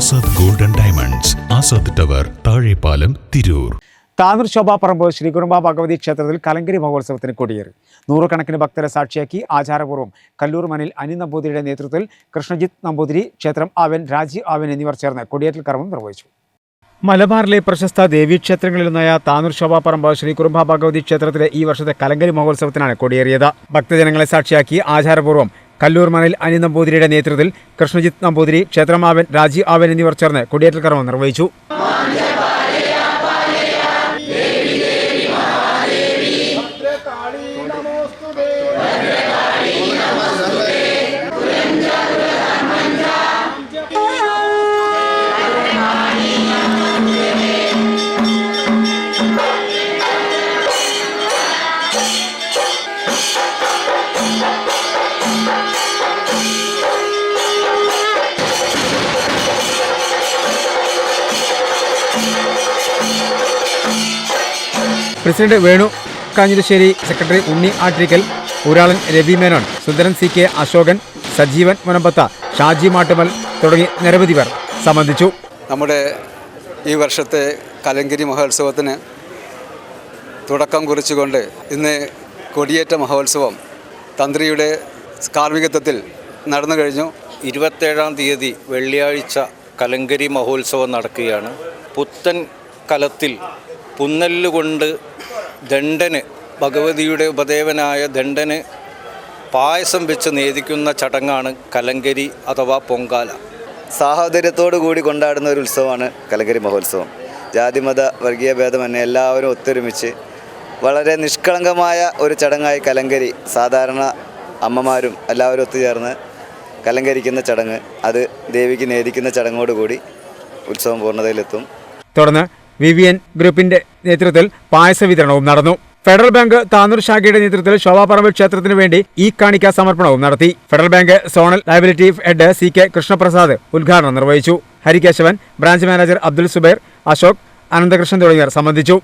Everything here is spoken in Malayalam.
Azad golden diamonds Azad tower Thazhepalam Tirur. Tanur Shobhaparamba Shri Kurumba Bhagavathi ക്ഷേത്രത്തിൽ കലങ്കരി മഹോത്സവത്തിന് കൊടിയേറി. നൂറുകണക്കിന് ഭക്തരെ സാക്ഷിയാക്കി ആചാരപൂർവം കല്ലൂർ മനിൽ അനി നമ്പൂതിരിയുടെ നേതൃത്വത്തിൽ കൃഷ്ണജിത്ത് നമ്പൂതിരി ക്ഷേത്രം ആവൻ രാജീവ് ആവൻ എന്നിവർ ചേർന്ന് കൊടിയേറ്റൽ കർമ്മം നിർവഹിച്ചു. മലബാറിലെ പ്രശസ്ത ദേവീക്ഷേത്രങ്ങളിലൊന്നായ താനൂർ ശോഭാപ്പറമ്പ് ശ്രീ കുറുമ്പ ഭഗവതി ക്ഷേത്രത്തിലെ ഈ വർഷത്തെ കലങ്കരി മഹോത്സവത്തിനാണ് കൊടിയേറിയത്. ഭക്തജനങ്ങളെ സാക്ഷിയാക്കി ആചാരപൂർവം കല്ലൂർ മണിൽ അനി നമ്പൂതിരിയുടെ നേതൃത്വത്തിൽ കൃഷ്ണജിത്ത് നമ്പൂതിരി ക്ഷേത്രമാവൻ രാജീവ് ആവൻ എന്നിവർ ചേർന്ന് കൊടിയേറ്റൽ കർമ്മം നിർവഹിച്ചു. President Venu Kanjirassery secretary Unni Atrikkal Uralan Ravi Menon Sundaran C K Ashokan Sajeevan Munambath Shaji Mattumal തുടങ്ങി നിരവധി പേർ സംബന്ധിച്ചു. നമ്മുടെ ഈ വർഷത്തെ കലങ്കിരി മഹോത്സവത്തിന് തുടക്കം കുറിച്ചുകൊണ്ട് ഇന്ന് കൊടിയേറ്റ മഹോത്സവം തന്ത്രിയുടെ കാർമ്മികത്വത്തിൽ നടന്നു കഴിഞ്ഞു. ഇരുപത്തേഴാം തീയതി വെള്ളിയാഴ്ച കലങ്കരി മഹോത്സവം നടക്കുകയാണ്. പുത്തൻ കലത്തിൽ പുന്നല്ലുകൊണ്ട് ദണ്ഡന് ഭഗവതിയുടെ ഉപദേവനായ ദണ്ഡന് പായസം വെച്ച് നേദിക്കുന്ന ചടങ്ങാണ് കലങ്കരി അഥവാ പൊങ്കാല. സാഹോദര്യത്തോടു കൂടി കൊണ്ടാടുന്ന ഒരു ഉത്സവമാണ് കലങ്കരി മഹോത്സവം. ജാതിമത വർഗീയ ഭേദമന്യേ എല്ലാവരും ഒത്തൊരുമിച്ച് വളരെ നിഷ്കളങ്കമായ ഒരു ചടങ്ങായി കലങ്കരി സാധാരണ അമ്മമാരും എല്ലാവരും ഒത്തുചേർന്ന് കലങ്കരിക്കുന്ന ചടങ്ങ്. അത് ദേവിക്ക് നേദിക്കുന്ന ചടങ്ങോടുകൂടി ഉത്സവം പൂർണതയിലെത്തും. തുടർന്ന് വിവിയൻ ഗ്രൂപ്പിന്റെ നേതൃത്വത്തിൽ പായസ വിതരണവും നടന്നു. ഫെഡറൽ ബാങ്ക് താനൂർ ശാഖയുടെ നേതൃത്വത്തിൽ ശോഭാപറമ്പ് ക്ഷേത്രത്തിനു വേണ്ടി ഈ കാണിക്ക സമർപ്പണവും നടത്തി. Federal bank zonal liability head C K Krishnaprasad ഉദ്ഘാടനം നിർവഹിച്ചു. ഹരികേശവൻ ബ്രാഞ്ച് മാനേജർ അബ്ദുൽ സുബൈർ അശോക് അനന്തകൃഷ്ണൻ തുടങ്ങിയവർ സംബന്ധിച്ചു.